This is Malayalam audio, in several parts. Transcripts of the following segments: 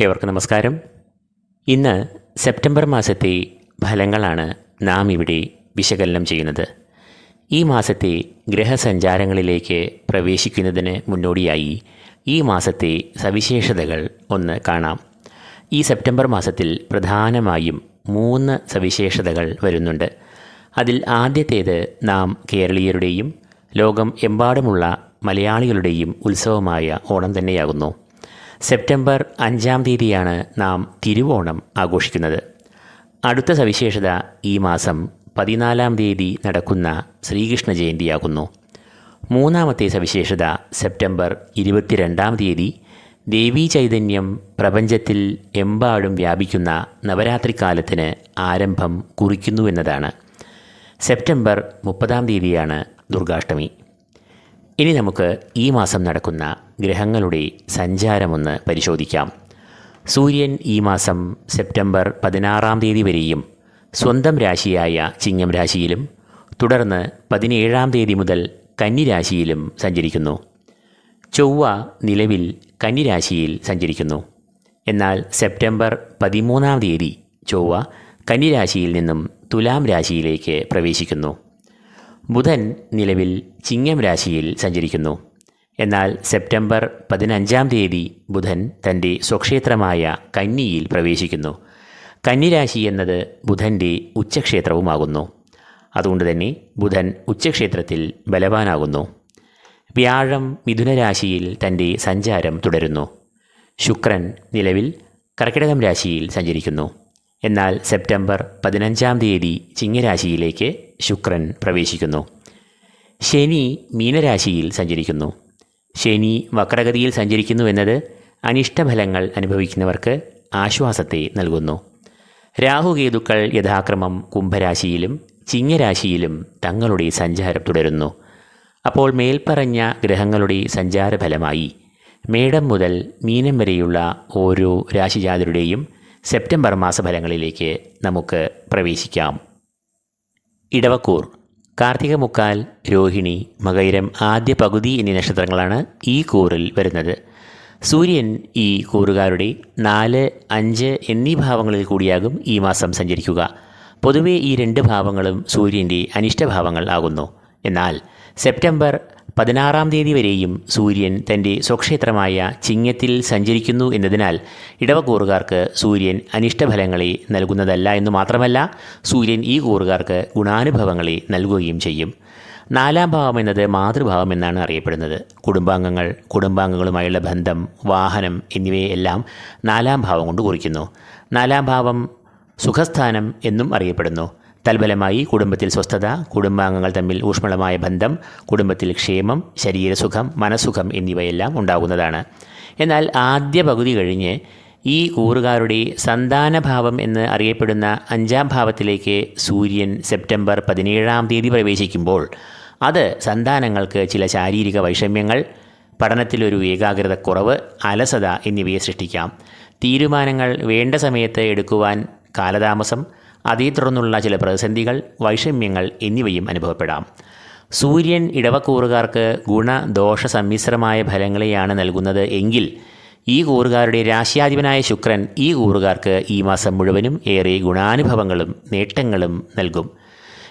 ഏവർക്കും നമസ്കാരം. ഇന്ന് സെപ്റ്റംബർ മാസത്തെ ഫലങ്ങളാണ് നാം ഇവിടെ വിശകലനം ചെയ്യുന്നത്. ഈ മാസത്തെ ഗ്രഹസഞ്ചാരങ്ങളിലേക്ക് പ്രവേശിക്കുന്നതിന് മുന്നോടിയായി ഈ മാസത്തെ സവിശേഷതകൾ ഒന്ന് കാണാം. ഈ സെപ്റ്റംബർ മാസത്തിൽ പ്രധാനമായും മൂന്ന് സവിശേഷതകൾ വരുന്നുണ്ട്. അതിൽ ആദ്യത്തേത് നാം കേരളീയരുടെയും ലോകം എമ്പാടുമുള്ള മലയാളികളുടെയും ഉത്സവമായ ഓണം തന്നെയാകുന്നു. സെപ്റ്റംബർ അഞ്ചാം തീയതിയാണ് നാം തിരുവോണം ആഘോഷിക്കുന്നത്. അടുത്ത സവിശേഷത ഈ മാസം പതിനാലാം തീയതി നടക്കുന്ന ശ്രീകൃഷ്ണ ജയന്തിയാകുന്നു മൂന്നാമത്തെ സവിശേഷത സെപ്റ്റംബർ ഇരുപത്തിരണ്ടാം തീയതി ദേവീ ചൈതന്യം പ്രപഞ്ചത്തിൽ എമ്പാടും വ്യാപിക്കുന്ന നവരാത്രി കാലത്തിന് ആരംഭം കുറിക്കുന്നുവെന്നതാണ് സെപ്റ്റംബർ മുപ്പതാം തീയതിയാണ് ദുർഗാഷ്ടമി. ഇനി നമുക്ക് ഈ മാസം നടക്കുന്ന ഗ്രഹങ്ങളുടെ സഞ്ചാരമൊന്ന് പരിശോധിക്കാം. സൂര്യൻ ഈ മാസം സെപ്റ്റംബർ പതിനാറാം തീയതി വരെയും സ്വന്തം രാശിയായ ചിങ്ങം രാശിയിലും തുടർന്ന് പതിനേഴാം തീയതി മുതൽ കന്നിരാശിയിലും സഞ്ചരിക്കുന്നു. ചൊവ്വ നിലവിൽ കന്നിരാശിയിൽ സഞ്ചരിക്കുന്നു. എന്നാൽ സെപ്റ്റംബർ പതിമൂന്നാം തീയതി ചൊവ്വ കന്നിരാശിയിൽ നിന്നും തുലാം രാശിയിലേക്ക് പ്രവേശിക്കുന്നു. ബുധൻ നിലവിൽ ചിങ്ങം രാശിയിൽ സഞ്ചരിക്കുന്നു. എന്നാൽ സെപ്റ്റംബർ പതിനഞ്ചാം തീയതി ബുധൻ തന്റെ സ്വക്ഷേത്രമായ കന്നിയിൽ പ്രവേശിക്കുന്നു. കന്നിരാശി എന്നത് ബുധന്റെ ഉച്ചക്ഷേത്രവുമാകുന്നു. അതുകൊണ്ട് തന്നെ ബുധൻ ഉച്ചക്ഷേത്രത്തിൽ ബലവാനാകുന്നു. വ്യാഴം മിഥുനരാശിയിൽ തന്റെ സഞ്ചാരം തുടരുന്നു. ശുക്രൻ നിലവിൽ കർക്കിടകം രാശിയിൽ സഞ്ചരിക്കുന്നു. എന്നാൽ സെപ്റ്റംബർ പതിനഞ്ചാം തീയതി ചിങ്ങരാശിയിലേക്ക് ശുക്രൻ പ്രവേശിക്കുന്നു. ശനി മീനരാശിയിൽ സഞ്ചരിക്കുന്നു. ശനി വക്രഗതിയിൽ സഞ്ചരിക്കുന്നു എന്നത് അനിഷ്ടഫലങ്ങൾ അനുഭവിക്കുന്നവർക്ക് ആശ്വാസത്തെ നൽകുന്നു. രാഹുകേതുക്കൾ യഥാക്രമം കുംഭരാശിയിലും ചിങ്ങരാശിയിലും തങ്ങളുടെ സഞ്ചാരം തുടരുന്നു. അപ്പോൾ മേൽപ്പറഞ്ഞ ഗ്രഹങ്ങളുടെ സഞ്ചാരഫലമായി മേടം മുതൽ മീനം വരെയുള്ള ഓരോ രാശിജാതരുടെയും സെപ്റ്റംബർ മാസഫലങ്ങളിലേക്ക് നമുക്ക് പ്രവേശിക്കാം. ഇടവക്കൂർ കാർത്തിക മുക്കാൽ രോഹിണി മകൈരം ആദ്യ പകുതി എന്നീ നക്ഷത്രങ്ങളാണ് ഈ കൂറിൽ വരുന്നത്. സൂര്യൻ ഈ കൂറുകാരുടെ നാല് അഞ്ച് എന്നീ ഭാവങ്ങളിൽ കൂടിയാകും ഈ മാസം സഞ്ചരിക്കുക. പൊതുവേ ഈ രണ്ട് ഭാവങ്ങളും സൂര്യന്റെ അനിഷ്ടഭാവങ്ങൾ ആകുന്നു. എന്നാൽ സെപ്റ്റംബർ പതിനാറാം തീയതി വരെയും സൂര്യൻ തന്റെ സ്വക്ഷേത്രമായ ചിങ്ങത്തിൽ സഞ്ചരിക്കുന്നു എന്നതിനാൽ ഇടവക്കൂറുകാർക്ക് സൂര്യൻ അനിഷ്ടഫലങ്ങളെ നൽകുന്നതല്ല എന്ന് മാത്രമല്ല സൂര്യൻ ഈ കൂറുകാർക്ക് ഗുണാനുഭവങ്ങളെ നൽകുകയും ചെയ്യും. നാലാം ഭാവം എന്നത് മാതൃഭാവം എന്നാണ് അറിയപ്പെടുന്നത്. കുടുംബാംഗങ്ങൾ കുടുംബാംഗങ്ങളുമായുള്ള ബന്ധം വാഹനം എന്നിവയെല്ലാം നാലാം ഭാവം കൊണ്ട് കുറിക്കുന്നു. നാലാം ഭാവം സുഖസ്ഥാനം എന്നും അറിയപ്പെടുന്നു. തൽഫലമായി കുടുംബത്തിൽ സ്വസ്ഥത കുടുംബാംഗങ്ങൾ തമ്മിൽ ഊഷ്മളമായ ബന്ധം കുടുംബത്തിൽ ക്ഷേമം ശരീരസുഖം മനസ്സുഖം എന്നിവയെല്ലാം ഉണ്ടാകുന്നതാണ്. എന്നാൽ ആദ്യ പകുതി കഴിഞ്ഞ് ഈ കൂറുകാരുടെ സന്താനഭാവം എന്ന് അറിയപ്പെടുന്ന അഞ്ചാം ഭാവത്തിലേക്ക് സൂര്യൻ സെപ്റ്റംബർ പതിനേഴാം തീയതി പ്രവേശിക്കുമ്പോൾ അത് സന്താനങ്ങൾക്ക് ചില ശാരീരിക വൈഷമ്യങ്ങൾ പഠനത്തിലൊരു ഏകാഗ്രത കുറവ് അലസത എന്നിവയെ സൃഷ്ടിക്കാം. തീരുമാനങ്ങൾ വേണ്ട സമയത്ത് എടുക്കുവാൻ കാലതാമസം അതേ തുടർന്നുള്ള ചില പ്രതിസന്ധികൾ വൈഷമ്യങ്ങൾ എന്നിവയും അനുഭവപ്പെടാം. സൂര്യൻ ഇടവക്കൂറുകാർക്ക് ഗുണദോഷ സമ്മിശ്രമായ ഫലങ്ങളെയാണ് നൽകുന്നത് എങ്കിൽ ഈ കൂറുകാരുടെ രാശ്യാധിപനായ ശുക്രൻ ഈ കൂറുകാർക്ക് ഈ മാസം മുഴുവനും ഏറെ ഗുണാനുഭവങ്ങളും നേട്ടങ്ങളും നൽകും.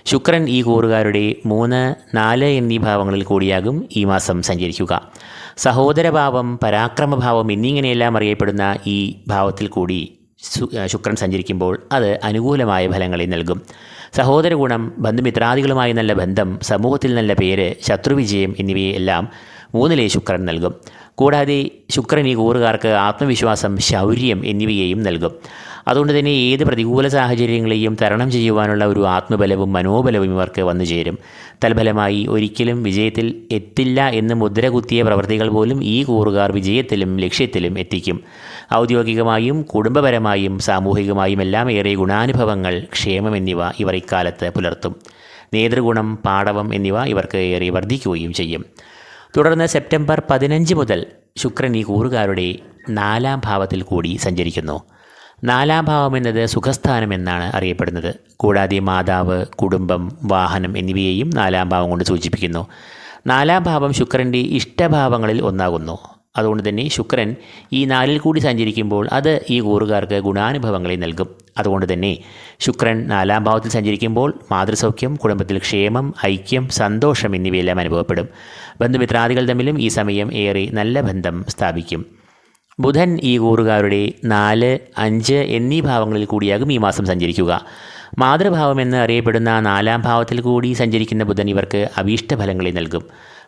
ശുക്രൻ ഈ കൂറുകാരുടെ മൂന്ന് നാല് എന്നീ ഭാവങ്ങളിൽ കൂടിയാകും ഈ മാസം സഞ്ചരിക്കുക. സഹോദരഭാവം പരാക്രമഭാവം എന്നിങ്ങനെയെല്ലാം അറിയപ്പെടുന്ന ഈ ഭാവത്തിൽ കൂടി ശുക്രൻ സഞ്ചരിക്കുമ്പോൾ അത് അനുകൂലമായ ഫലങ്ങളെ നൽകും. സഹോദര ഗുണം ബന്ധുമിത്രാദികളുമായി നല്ല ബന്ധം സമൂഹത്തിൽ നല്ല പേര് ശത്രുവിജയം എന്നിവയെല്ലാം മൂന്നിലെ ശുക്രൻ നൽകും. കൂടാതെ ശുക്രൻ ഈ കൂറുകാർക്ക് ആത്മവിശ്വാസം ശൗര്യം എന്നിവയെയും നൽകും. അതുകൊണ്ട് തന്നെ ഏത് പ്രതികൂല സാഹചര്യങ്ങളെയും തരണം ചെയ്യുവാനുള്ള ഒരു ആത്മബലവും മനോബലവും ഇവർക്ക് വന്നു ചേരും. തൽഫലമായി ഒരിക്കലും വിജയത്തിൽ എത്തില്ല എന്ന് മുദ്ര കുത്തിയ പ്രവൃത്തികൾ പോലും ഈ കൂറുകാർ വിജയത്തിലും ലക്ഷ്യത്തിലും എത്തിക്കും. ഔദ്യോഗികമായും കുടുംബപരമായും സാമൂഹികമായും എല്ലാം ഏറെ ഗുണാനുഭവങ്ങൾ ക്ഷേമം എന്നിവ ഇവർ ഇക്കാലത്ത് പുലർത്തും. നേതൃഗുണം പാടവം എന്നിവ ഇവർക്ക് ഏറെ വർദ്ധിക്കുകയും ചെയ്യും. തുടർന്ന് സെപ്റ്റംബർ പതിനഞ്ച് മുതൽ ശുക്രൻ ഈ കൂറുകാരുടെ നാലാം ഭാവത്തിൽ കൂടി സഞ്ചരിക്കുന്നു. നാലാം ഭാവം എന്നത് സുഖസ്ഥാനം എന്നാണ് അറിയപ്പെടുന്നത്. കൂടാതെ മാതാവ് കുടുംബം വാഹനം എന്നിവയെയും നാലാം ഭാവം കൊണ്ട് സൂചിപ്പിക്കുന്നു. നാലാം ഭാവം ശുക്രന്റെ ഇഷ്ടഭാവങ്ങളിൽ ഒന്നാകുന്നു. അതുകൊണ്ട് തന്നെ ശുക്രൻ ഈ നാലിൽ കൂടി സഞ്ചരിക്കുമ്പോൾ അത് ഈ കൂറുകാർക്ക് ഗുണാനുഭവങ്ങളെ നൽകും. അതുകൊണ്ട് തന്നെ ശുക്രൻ നാലാം ഭാവത്തിൽ സഞ്ചരിക്കുമ്പോൾ മാതൃസൗഖ്യം കുടുംബത്തിൽ ക്ഷേമം ഐക്യം സന്തോഷം എന്നിവയെല്ലാം അനുഭവപ്പെടും. ബന്ധുമിത്രാദികൾ തമ്മിലും ഈ സമയം ഏറെ നല്ല ബന്ധം സ്ഥാപിക്കും. ബുധൻ ഈ കൂറുകാരുടെ നാല് അഞ്ച് എന്നീ ഭാവങ്ങളിൽ കൂടിയാകും ഈ മാസം സഞ്ചരിക്കുക. മാതൃഭാവം എന്ന് അറിയപ്പെടുന്ന നാലാം ഭാവത്തിൽ കൂടി സഞ്ചരിക്കുന്ന ബുധൻ ഇവർക്ക് അഭീഷ്ട ഫലങ്ങളെ നൽകും.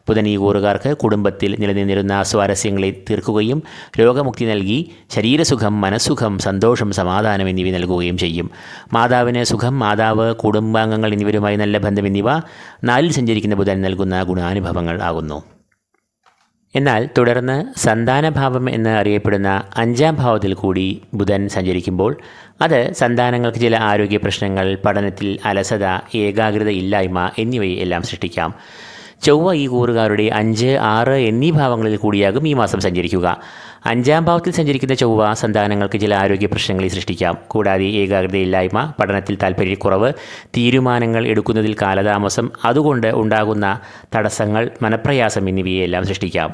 ബുധൻ ഈ കൂറുകാർക്ക് കുടുംബത്തിൽ നിലനിന്നിരുന്ന സ്വാരസ്യങ്ങളെ തീർക്കുകയും രോഗമുക്തി നൽകി ശരീരസുഖം മനസ്സുഖം സന്തോഷം സമാധാനം എന്നിവ നൽകുകയും ചെയ്യും. മാതാവിന് സുഖം മാതാവ് കുടുംബാംഗങ്ങൾ എന്നിവരുമായി നല്ല ബന്ധം എന്നിവ നാലിൽ സഞ്ചരിക്കുന്ന ബുധൻ നൽകുന്ന ഗുണാനുഭവങ്ങൾ ആകുന്നു. എന്നാൽ തുടർന്ന് സന്താനഭാവം എന്ന് അറിയപ്പെടുന്ന അഞ്ചാം ഭാവത്തിൽ കൂടി ബുധൻ സഞ്ചരിക്കുമ്പോൾ അത് സന്താനങ്ങൾക്ക് ചില ആരോഗ്യ പ്രശ്നങ്ങൾ പഠനത്തിൽ അലസത ഏകാഗ്രത ഇല്ലായ്മ എന്നിവയെ എല്ലാം സൃഷ്ടിക്കാം. ചൊവ്വ ഈ കൂറുകാരുടെ അഞ്ച് ആറ് എന്നീ ഭാവങ്ങളിൽ കൂടിയാകും ഈ മാസം സഞ്ചരിക്കുക. അഞ്ചാം ഭാവത്തിൽ സഞ്ചരിക്കുന്ന ചൊവ്വ സന്താനങ്ങൾക്ക് ചില ആരോഗ്യ പ്രശ്നങ്ങളെ സൃഷ്ടിക്കാം. കൂടാതെ ഏകാഗ്രതയില്ലായ്മ പഠനത്തിൽ താല്പര്യക്കുറവ് തീരുമാനങ്ങൾ എടുക്കുന്നതിൽ കാലതാമസം അതുകൊണ്ട് ഉണ്ടാകുന്ന തടസ്സങ്ങൾ മനപ്രയാസം എന്നിവയെല്ലാം സൃഷ്ടിക്കാം.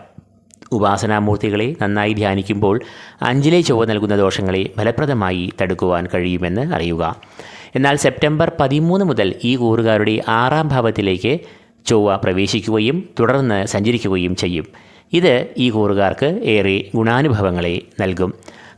ഉപാസനാമൂർത്തികളെ നന്നായി ധ്യാനിക്കുമ്പോൾ അഞ്ചിലെ ചൊവ്വ നൽകുന്ന ദോഷങ്ങളെ ഫലപ്രദമായി തടുക്കുവാൻ കഴിയുമെന്ന് അറിയുക. എന്നാൽ സെപ്റ്റംബർ പതിമൂന്ന് മുതൽ ഈ കൂറുകാരുടെ ആറാം ഭാവത്തിലേക്ക് ചൊവ്വ പ്രവേശിക്കുകയും തുടർന്ന് സഞ്ചരിക്കുകയും ചെയ്യും. ഇത് ഈ കൂറുകാർക്ക് ഏറെ ഗുണാനുഭവങ്ങളെ നൽകും.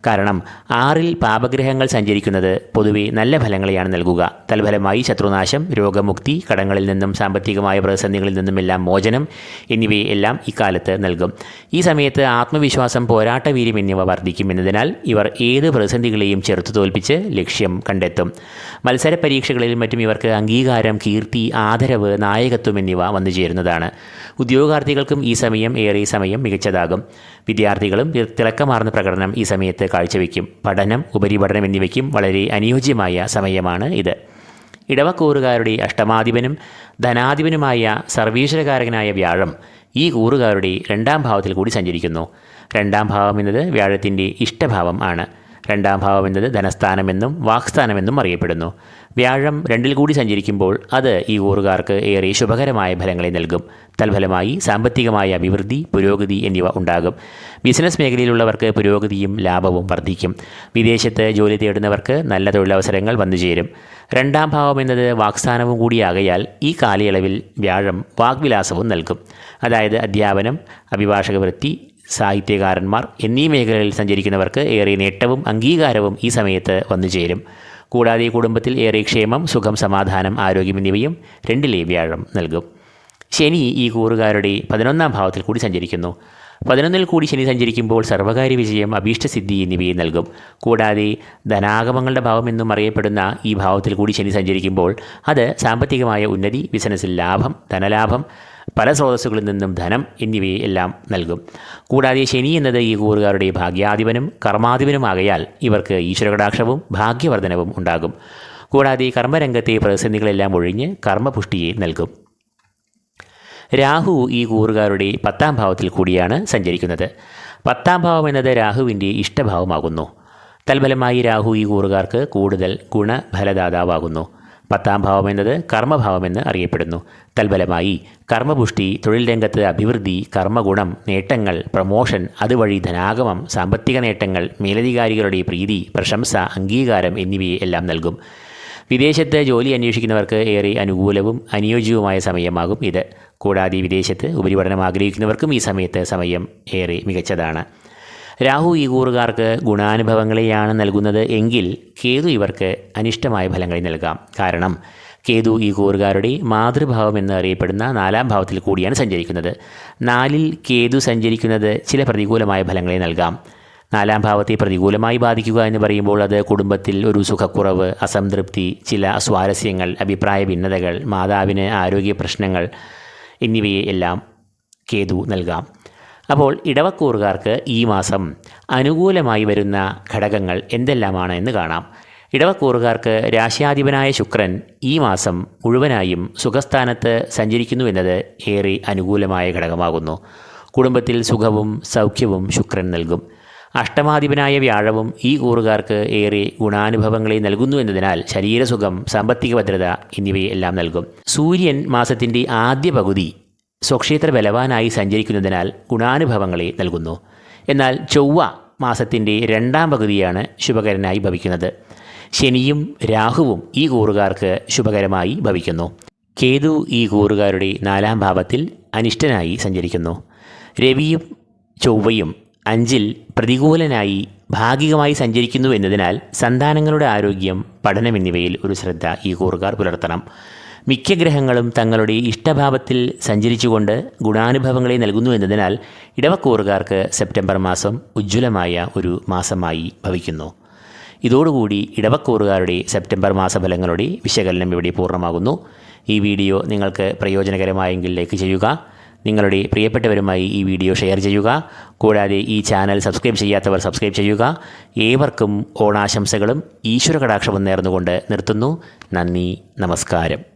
കാരണം ആറിൽ പാപഗ്രഹങ്ങൾ സഞ്ചരിക്കുന്നത് പൊതുവെ നല്ല ഫലങ്ങളെയാണ് നൽകുക. തൽഫലമായി ശത്രുനാശം രോഗമുക്തി കടങ്ങളിൽ നിന്നും സാമ്പത്തികമായ പ്രതിസന്ധികളിൽ നിന്നുമെല്ലാം മോചനം എന്നിവയെ എല്ലാം ഇക്കാലത്ത് നൽകും. ഈ സമയത്ത് ആത്മവിശ്വാസം പോരാട്ടവീര്യം എന്നിവ വർദ്ധിക്കുമെന്നതിനാൽ ഇവർ ഏത് പ്രതിസന്ധികളെയും ചെറുത്തു തോൽപ്പിച്ച് ലക്ഷ്യം കണ്ടെത്തും. മത്സര പരീക്ഷകളിലും മറ്റും ഇവർക്ക് അംഗീകാരം കീർത്തി ആദരവ് നായകത്വം എന്നിവ വന്നു ചേരുന്നതാണ് ഉദ്യോഗാർത്ഥികൾക്കും ഈ സമയം ഏറെ സമയം മികച്ചതാകും. വിദ്യാർത്ഥികളും തിളക്കമാർന്ന പ്രകടനം ഈ സമയത്ത് കാഴ്ചവെക്കും. പഠനം ഉപരിപഠനം എന്നിവയ്ക്കും വളരെ അനുയോജ്യമായ സമയമാണ് ഇത്. ഇടവക്കൂറുകാരുടെ അഷ്ടമാധിപനും ധനാധിപനുമായ സർവീശ്വരകാരകനായ വ്യാഴം ഈ കൂറുകാരുടെ രണ്ടാം ഭാവത്തിൽ കൂടി സഞ്ചരിക്കുന്നു. രണ്ടാം ഭാവം എന്നത് വ്യാഴത്തിന്റെ ഇഷ്ടഭാവം ആണ്. രണ്ടാം ഭാവം എന്നത് ധനസ്ഥാനമെന്നും വാക്സ്ഥാനമെന്നും അറിയപ്പെടുന്നു. വ്യാഴം രണ്ടിൽ കൂടി സഞ്ചരിക്കുമ്പോൾ അത് ഈ ഊറുകാർക്ക് ഏറെ ശുഭകരമായ ഫലങ്ങളെ നൽകും. തൽഫലമായി സാമ്പത്തികമായ അഭിവൃദ്ധി പുരോഗതി എന്നിവ ഉണ്ടാകും. ബിസിനസ് മേഖലയിലുള്ളവർക്ക് പുരോഗതിയും ലാഭവും വർദ്ധിക്കും. വിദേശത്ത് ജോലി തേടുന്നവർക്ക് നല്ല തൊഴിലവസരങ്ങൾ വന്നുചേരും രണ്ടാം ഭാവം എന്നത് വാക്സ്ഥാനവും കൂടിയാകയാൽ ഈ കാലയളവിൽ വ്യാഴം വാഗ്വിലാസവും നൽകും. അതായത് അധ്യാപനം അഭിഭാഷക വൃത്തി സാഹിത്യകാരന്മാർ എന്നീ മേഖലകളിൽ സഞ്ചരിക്കുന്നവർക്ക് ഏറെ നേട്ടവും അംഗീകാരവും ഈ സമയത്ത് വന്നു ചേരും. കൂടാതെ കുടുംബത്തിൽ ഏറെ ക്ഷേമം സുഖം സമാധാനം ആരോഗ്യം എന്നിവയും രണ്ടിലെ വ്യാഴം നൽകും. ശനി ഈ കൂറുകാരുടെ പതിനൊന്നാം ഭാവത്തിൽ കൂടി സഞ്ചരിക്കുന്നു. പതിനൊന്നിൽ കൂടി ശനി സഞ്ചരിക്കുമ്പോൾ സർവകാര്യ വിജയം അഭീഷ്ടസിദ്ധി എന്നിവയെ നൽകും. കൂടാതെ ധനാഗമങ്ങളുടെ ഭാവം എന്നും അറിയപ്പെടുന്ന ഈ ഭാവത്തിൽ കൂടി ശനി സഞ്ചരിക്കുമ്പോൾ അത് സാമ്പത്തികമായ ഉന്നതി ബിസിനസ്സിൽ ലാഭം ധനലാഭം പല സ്രോതസ്സുകളിൽ നിന്നും ധനം എന്നിവയെ എല്ലാം നൽകും. കൂടാതെ ശനി എന്നത് ഈ കൂറുകാരുടെ ഭാഗ്യാധിപനും കർമാധിപനുമാകയാൽ ഇവർക്ക് ഈശ്വരകടാക്ഷവും ഭാഗ്യവർദ്ധനവും ഉണ്ടാകും. കൂടാതെ കർമ്മരംഗത്തെ പ്രതിസന്ധികളെല്ലാം ഒഴിഞ്ഞ് കർമ്മപുഷ്ടിയെ നൽകും. രാഹു ഈ കൂറുകാരുടെ പത്താം ഭാവത്തിൽ കൂടിയാണ് സഞ്ചരിക്കുന്നത്. പത്താം ഭാവം എന്നത് രാഹുവിന്റെ ഇഷ്ടഭാവമാകുന്നു. തൽഫലമായി രാഹു ഈ കൂറുകാർക്ക് കൂടുതൽ ഗുണഫലദാതാവാകുന്നു. പത്താം ഭാവം എന്നത് കർമ്മഭാവമെന്ന് അറിയപ്പെടുന്നു. തൽഫലമായി കർമ്മപുഷ്ടി തൊഴിൽ രംഗത്ത് അഭിവൃദ്ധി കർമ്മഗുണം നേട്ടങ്ങൾ പ്രമോഷൻ അതുവഴി ധനാഗമം സാമ്പത്തിക നേട്ടങ്ങൾ മേലധികാരികളുടെ പ്രീതി പ്രശംസ അംഗീകാരം എന്നിവയെ എല്ലാം നൽകും. വിദേശത്ത് ജോലി അന്വേഷിക്കുന്നവർക്ക് ഏറെ അനുകൂലവും അനുയോജ്യവുമായ സമയമാകും ഇത്. കൂടാതെ വിദേശത്ത് ഉപരിപഠനം ആഗ്രഹിക്കുന്നവർക്കും ഈ സമയത്ത് സമയം ഏറെ മികച്ചതാണ്. രാഹു ഈ കൂറുകാർക്ക് ഗുണാനുഭവങ്ങളെയാണ് നൽകുന്നത് എങ്കിൽ കേതു ഇവർക്ക് അനിഷ്ടമായ ഫലങ്ങളെ നൽകാം. കാരണം കേതു ഈ കൂറുകാരുടെ മാതൃഭാവം എന്ന് അറിയപ്പെടുന്ന നാലാം ഭാവത്തിൽ കൂടിയാണ് സഞ്ചരിക്കുന്നത്. നാലിൽ കേതു സഞ്ചരിക്കുന്നത് ചില പ്രതികൂലമായ ഫലങ്ങളെ നൽകാം. നാലാം ഭാവത്തെ പ്രതികൂലമായി ബാധിക്കുക എന്ന് പറയുമ്പോൾ അത് കുടുംബത്തിൽ ഒരു സുഖക്കുറവ് അസംതൃപ്തി ചില സ്വാരസ്യങ്ങൾ അഭിപ്രായ ഭിന്നതകൾ മാതാവിന് ആരോഗ്യ പ്രശ്നങ്ങൾ എന്നിവയെ എല്ലാം കേതു നൽകാം. അപ്പോൾ ഇടവക്കൂറുകാർക്ക് ഈ മാസം അനുകൂലമായി വരുന്ന ഘടകങ്ങൾ എന്തെല്ലാമാണ് എന്ന് കാണാം. ഇടവക്കൂറുകാർക്ക് രാശ്യാധിപനായ ശുക്രൻ ഈ മാസം മുഴുവനായും സുഖസ്ഥാനത്ത് സഞ്ചരിക്കുന്നു എന്നത് ഏറെ അനുകൂലമായ ഘടകമാകുന്നു. കുടുംബത്തിൽ സുഖവും സൗഖ്യവും ശുക്രൻ നൽകും. അഷ്ടമാധിപനായ വ്യാഴവും ഈ കൂറുകാർക്ക് ഏറെ ഗുണാനുഭവങ്ങളെ നൽകുന്നു എന്നതിനാൽ ശരീരസുഖം സാമ്പത്തിക ഭദ്രത എന്നിവയെല്ലാം നൽകും. സൂര്യൻ മാസത്തിന്റെ ആദ്യ പകുതി സ്വക്ഷേത്ര ബലവാനായി സഞ്ചരിക്കുന്നതിനാൽ ഗുണാനുഭവങ്ങളെ നൽകുന്നു. എന്നാൽ ചൊവ്വ മാസത്തിന്റെ രണ്ടാം പകുതിയാണ് ശുഭകരനായി ഭവിക്കുന്നത്. ശനിയും രാഹുവും ഈ കൂറുകാർക്ക് ശുഭകരമായി ഭവിക്കുന്നു. കേതു ഈ കൂറുകാരുടെ നാലാം ഭാവത്തിൽ അനിഷ്ടനായി സഞ്ചരിക്കുന്നു. രവിയും ചൊവ്വയും അഞ്ചിൽ പ്രതികൂലനായി ഭാഗികമായി സഞ്ചരിക്കുന്നു എന്നതിനാൽ സന്താനങ്ങളുടെ ആരോഗ്യം പഠനം എന്നിവയിൽ ഒരു ശ്രദ്ധ ഈ കൂറുകാർ പുലർത്തണം. മിക്ക ഗ്രഹങ്ങളും തങ്ങളുടെ ഇഷ്ടഭാവത്തിൽ സഞ്ചരിച്ചുകൊണ്ട് ഗുണാനുഭവങ്ങളെ നൽകുന്നു എന്നതിനാൽ ഇടവക്കൂറുകാർക്ക് സെപ്റ്റംബർ മാസം ഉജ്ജ്വലമായ ഒരു മാസമായി ഭവിക്കുന്നു. ഇതോടുകൂടി ഇടവക്കൂറുകാരുടെ സെപ്റ്റംബർ മാസഫലങ്ങളുടെ വിശകലനം ഇവിടെ പൂർണമാകുന്നു. ഈ വീഡിയോ നിങ്ങൾക്ക് പ്രയോജനകരമായെങ്കിൽ ലൈക്ക് ചെയ്യുക. നിങ്ങളുടെ പ്രിയപ്പെട്ടവരുമായി ഈ വീഡിയോ ഷെയർ ചെയ്യുക. കൂടാതെ ഈ ചാനൽ സബ്സ്ക്രൈബ് ചെയ്യാത്തവർ സബ്സ്ക്രൈബ് ചെയ്യുക. ഏവർക്കും ഓണാശംസകളും ഈശ്വര കടാക്ഷവും നേർന്നുകൊണ്ട് നിർത്തുന്നു. നന്ദി നമസ്കാരം.